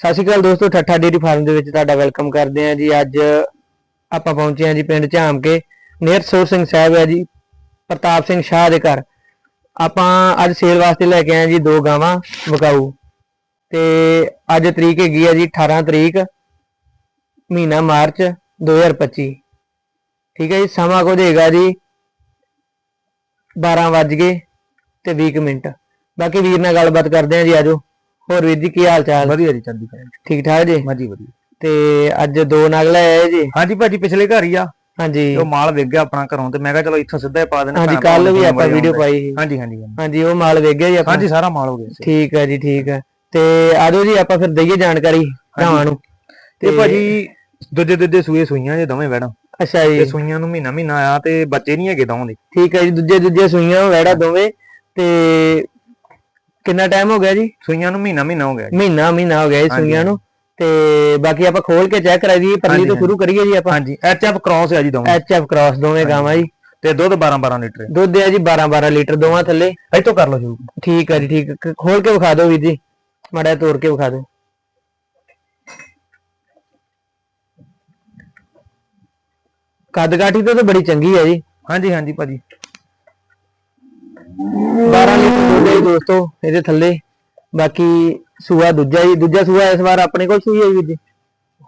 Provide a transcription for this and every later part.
ਸਤਿ ਸ਼੍ਰੀ ਅਕਾਲ ਦੋਸਤੋ, ਠੱਠਾ dairy farm ਦੇ ਵਿੱਚ ਤੁਹਾਡਾ ਵੈਲਕਮ ਕਰਦੇ ਹਾਂ ਜੀ। ਅੱਜ ਆਪਾਂ ਪਹੁੰਚੇ ਹਾਂ ਜੀ ਪਿੰਡ ਝਾਮਕੇ। ਨੀਅਰ ਸੋਰ ਸਿੰਘ ਸਾਹਿਬ ਹੈ ਜੀ, ਪ੍ਰਤਾਪ ਸਿੰਘ ਸ਼ਾਹ ਦੇ ਘਰ। ਆਪਾਂ ਅੱਜ ਸੇਲ ਵਾਸਤੇ ਲੈ ਕੇ ਆਏ ਜੀ ਦੋ ਗਾਵਾਂ ਵਿਕਾਊ ਤੇ ਅੱਜ ਤਰੀਕ ਹੈਗੀ ਹੈ ਜੀ 18 ਤਰੀਕ, ਮਹੀਨਾ ਮਾਰਚ 2025 ਠੀਕ ਹੈ ਜੀ, ਸਮਾਂ ਕੋ ਦੇਗਾ ਜੀ 12 ਵੱਜ ਗਏ ਤੇ 20 ਮਿੰਟ। ਬਾਕੀ ਵੀਰ ਨਾਲ ਗੱਲਬਾਤ ਕਰਦੇ ਹਾਂ ਜੀ ਆਜੋ ਹੋਰ ਵੀਰ ਜੀ ਕੀ ਹਾਲ ਚਾਲ? ਵਧੀਆ ਜੀ ਚੰਦੀ ਕਰਾਂ ਠੀਕ ਠਾਕ ਜੀ? ਹਾਂਜੀ ਵਧੀਆ। ਤੇ ਅੱਜ ਦੋ ਨਗ ਲੈ ਆਏ ਜੀ? ਹਾਂਜੀ ਭਾਜੀ ਪਿਛਲੇ ਘਰ ਹੀ ਆ। ਹਾਂਜੀ। ਉਹ ਮਾਲ ਵਿਕ ਗਿਆ ਆਪਣਾ ਘਰੋਂ ਤੇ ਮੈਂ ਕਿਹਾ ਚਲੋ ਇੱਥੋਂ ਸਿੱਧਾ ਹੀ ਪਾ ਦੇਣਾ ਹਾਂਜੀ ਕੱਲ ਵੀ ਆਪਾਂ ਵੀਡੀਓ। ਪਾਈ ਸੀ। ਹਾਂਜੀ ਹਾਂਜੀ ਹਾਂਜੀ। ਉਹ ਮਾਲ ਵੇਖ ਗਿਆ ਜੀ ਆਪਾਂ ਹਾਂਜੀ ਸਾਰਾ ਮਾਲ ਹੋ ਗਿਆ ਸੀ। ਠੀਕ ਹੈ ਜੀ ਠੀਕ ਹੈ ਤੇ ਆਜੋ ਜੀ ਆਪਾਂ ਫਿਰ ਦਈਏ ਜਾਣਕਾਰੀ ਭਰਾਵਾਂ ਨੂੰ। ਤੇ ਭਾਜੀ ਦੂਜੇ ਦੂਜੇ ਸੂਏ ਸੂਈਆਂ ਜੇ ਦੋਵੇਂ ਵੈੜਾਂ ਅੱਛਾ ਤੇ ਜੀ ਸੂਈਆਂ ਨੂੰ ਮਹੀਨਾ ਮਹੀਨਾ ਆਇਆ ਤੇ ਬੱਚੇ ਨਹੀਂ ਹੈਗੇ ਦੋਵਾਂ ਦੇ। ਠੀਕ ਹੈ ਜੀ ਦੂਜੇ ਦੂਜੇ ਸੂਈਆਂ ਵੈੜਾ ਦੋਵੇਂ। ਤੇ ਕਿੰਨਾ ਟਾਈਮ ਹੋ ਗਿਆ ਜੀ? ਸੂਈਆਂ ਨੂੰ ਮਹੀਨਾ ਮਹੀਨਾ ਹੋ ਗਿਆ ਜੀ। ਮਹੀਨਾ ਮਹੀਨਾ ਹੋ ਗਿਆ ਜੀ ਹਾਂਜੀ, ਸੂਈਆਂ ਨੂੰ। ਤੇ ਬਾਕੀ ਆਪਾਂ ਖੋਲ ਕੇ ਚੈੱਕ ਕਰਾ ਦਈਏ ਪਰਲੀ ਹਾਂਜੀ, ਤੋਂ ਸ਼ੁਰੂ ਕਰੀਏ ਜੀ ਆਪਾਂ। ਹਾਂਜੀ ਐਚਐਫ ਕ੍ਰਾਸ ਹੈ ਜੀ ਦੋਵੇਂ। ਐਚ ਐਫ ਕ੍ਰਾਸ ਦੋਵੇਂ ਗਾਵਾਂ ਜੀ। ਤੇ ਦੁੱਧ 12 12 ਲੀਟਰ ਦੁੱਧ ਹੈ ਜੀ 12 12 ਲੀਟਰ ਦੋਵਾਂ ਥੱਲੇ। ਇੱਥੋਂ ਕਰ ਲਓ ਸ਼ੁਰੂ। ਠੀਕ ਹੈ ਜੀ ਠੀਕ ਹੈ। ਕ- ਖੋਲ ਕੇ ਵਿਖਾ ਦਿਓ ਵੀਰ ਜੀ। ਮਾੜਾ ਤੋੜ ਕੇ ਵਿਖਾ ਦਿਓ। ਕੱਦ ਕਾਠੀ ਤਾਂ ਤਾਂ ਬੜੀ ਚੰਗੀ ਹੈ ਜੀ। ਹਾਂਜੀ ਹਾਂਜੀ ਭਾਜੀ 12 ਲੀਟਰ ਦੁੱਧ ਹੈ ਜੀ ਦੋਸਤੋ ਇਹਦੇ ਥੱਲੇ। ਬਾਕੀ ਸੂਆ ਦੂਜਾ ਜੀ ਦੂਜਾ ਸੂਆ ਇਸ ਵਾਰ ਆਪਣੇ ਕੋਲ ਸੂਈ ਹੈ ਜੀ ਵੀਰ ਜੀ?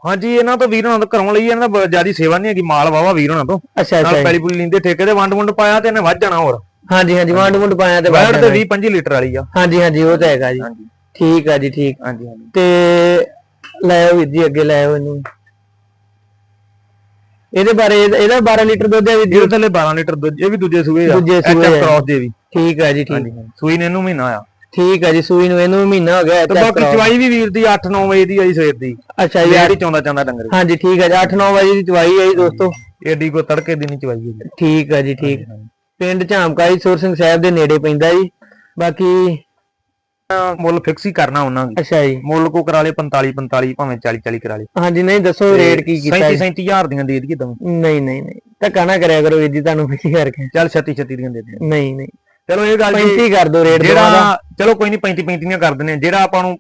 ਹਾਂਜੀ ਇਹਨਾਂ ਤੋਂ ਵੀਰ ਹੋਣਾ ਤੋਂ ਘਰੋਂ ਲਈ ਇਹਨਾਂ ਦਾ ਜਿਆਦੀ ਸੇਵਾ ਨਹੀਂ ਹੈਗੀ ਮਾਲ ਵਾਵਾ ਵੀਰ ਹੋਣਾ ਤੋਂ। ਅੱਛਾ ਅੱਛਾ। ਪੈਲੀ ਪੁਲੀ ਲਿੰਦੇ ਠੇਕੇ ਦੇ ਵੰਡ ਵੰਡ ਪਾਇਆ ਤੇ ਇਹਨੇ ਵੱਧ ਜਾਣਾ ਹੋਰ। ਹਾਂਜੀ ਹਾਂਜੀ ਵੰਡ ਵੰਡ ਪਾਇਆ ਤੇ ਵੱਧ ਤੇ ਜਾਣਾ। 20 25 ਲੀਟਰ ਵਾਲੀ ਆ। ਹਾਂਜੀ ਹਾਂਜੀ ਉਹ ਤਾਂ ਹੈਗਾ ਜੀ। ਠੀਕ ਹੈ ਜੀ ਠੀਕ। ਹਾਂਜੀ ਹਾਂਜੀ। ਤੇ ਲੈ ਆਓ ਵੀਰ ਜੀ ਅੱਗੇ ਲੈ ਆਓ ਇਹਨੂੰ। ਇਹਦੇ ਬਾਰੇ ਇਹਦਾ ਇਹਦਾ 12 ਲੀਟਰ ਦੁੱਧ ਹੈ ਵੀਰ ਜੀ? ਥੱਲੇ 12 ਲੀਟਰ ਦੁੱਧ ਇਹ ਵੀ ਦੂਜੇ ਸੂਏ ਆ। ਦੂਜੇ ਸੂਏ ਆ। ਕ੍ਰਾਸ ਦੇ ਵੀ। ਠੀਕ ਹੈ ਜੀ ਠੀਕ। ਸੂਈ ਨੇ ਇਹਨੂੰ ਮਹੀਨਾ ਆ ਠੀਕ ਹੈ ਜੀ ਸੂਈ ਨੂੰ ਇਹਨੂੰ ਮਹੀਨਾ ਹੋ ਗਿਆ ਤੇ ਬਾਕੀ। ਚਵਾਈ ਵੀ ਵੀਰ ਦੀ 8-9 ਵਜੇ ਦੀ ਆਈ ਸਵੇਰ ਦੀ। ਅੱਛਾ ਜੀ ਜਿਹੜੀ ਚੌਂਦਾ ਚਾਂਦਾ ਡੰਗਰ। ਹਾਂਜੀ ਠੀਕ ਹੈ ਜੀ 8-9 ਵਜੇ ਦੀ ਚਵਾਈ ਹੈ ਜੀ ਦੋਸਤੋ। ਏਡੀ ਕੋ ਤੜਕੇ ਦੀ ਨਹੀਂ ਚਵਾਈ ਹੈਗੀ। ਠੀਕ ਹੈ ਜੀ ਠੀਕ। ਪਿੰਡ ਝਾਮਕਾਈ ਸੁਰ ਸਿੰਘ ਸਾਹਿਬ ਦੇ ਨੇੜੇ ਪੈਂਦਾ ਜੀ। ਬਾਕੀ ਮੁੱਲ ਫਿਕਸ ਹੀ ਕਰਨਾ ਉਹਨਾਂ ਦੀ ਅੱਛਾ ਜੀ। ਮੁੱਲ ਕੋ ਕਰਾ ਲੇ 45 45 ਭਾਵੇਂ 40 40 ਕਰਾ ਲੇ ਹਾਂਜੀ ਨਹੀਂ ਦੱਸੋ ਰੇਟ ਕੀ ਕੀਤਾ 37 ਜੀ? 37000 ਦੀਆਂ ਦੇ ਦਈਏ ਦਵਾਂ ਨਹੀਂ ਨਹੀਂ ਨਹੀਂ। ਧੱਕਾ ਨਾ ਕਰਿਆ ਕਰੋ ਜੀ ਤੁਹਾਨੂੰ ਫਿਕਰ ਕਰਕੇ। ਚੱਲ 36 36 ਦੀਆਂ ਦੇ ਦੇ ਨਹੀਂ ਨਹੀਂ। ਚਲੋ ਇਹ ਗੱਲ ਜੀ 35 ਕਰ ਦਿਓ ਰੇਟ ਜਿਹੜਾ ਚਲੋ ਕੋਈ ਨਹੀਂ 35 35 ਦੀਆਂ ਕਰ ਦਿੰਦੇ ਆ ਜਿਹੜਾ ਆਪਾਂ ਨੂੰ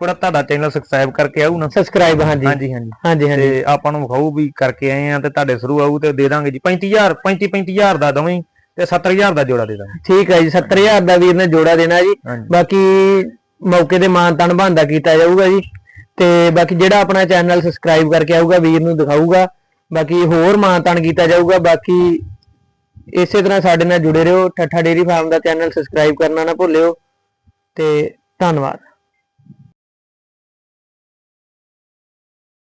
ਕੋੜਾ ਤੁਹਾਡਾ ਚੈਨਲ ਸਬਸਕ੍ਰਾਈਬ ਕਰਕੇ ਆਊ ਨਾ। ਸਬਸਕ੍ਰਾਈਬ ਹਾਂਜੀ। ਹਾਂਜੀ ਹਾਂਜੀ। ਹਾਂਜੀ ਹਾਂਜੀ। ਤੇ ਆਪਾਂ ਨੂੰ ਵਿਖਾਊ ਵੀ ਕਰਕੇ ਆਏ ਆ ਤੇ ਤੁਹਾਡੇ ਥਰੂ ਆਊ ਤੇ ਦੇ ਦਾਂਗੇ ਜੀ। 35000 35 35000 ਦਾ ਦਵੇਂ ਤੇ 70000 ਦਾ ਜੋੜਾ ਦੇ ਦਾਂਗੇ। ਠੀਕ ਹੈ ਜੀ 70000 ਦਾ ਵੀਰ ਨੇ ਜੋੜਾ ਦੇਣਾ ਜੀ। ਬਾਕੀ ਮੌਕੇ ਤੇ ਮਾਨ ਤਨ ਬੰਦਾ ਕੀਤਾ ਜਾਊਗਾ ਜੀ। ਤੇ ਬਾਕੀ ਜਿਹੜਾ ਆਪਣਾ ਚੈਨਲ ਸਬਸਕ੍ਰਾਈਬ ਕਰਕੇ ਆਊਗਾ ਵੀਰ ਨੂੰ ਦਿਖਾਊਗਾ। ਬਾਕੀ ਹੋਰ ਮਾਨ ਤਨ ਕੀਤਾ ਜਾਊਗਾ। ਬਾਕੀ ਇਸੇ ਤਰ੍ਹਾਂ ਸਾਡੇ ਨਾਲ ਜੁੜੇ ਰਹੋ। ਠੱਠਾ ਡੇਰੀ ਫਾਰਮ ਦਾ ਚੈਨਲ ਸਬਸਕ੍ਰਾਈਬ ਕਰਨਾ ਨਾ ਭੁੱਲਿਓ ਤੇ ਧੰਨਵਾਦ।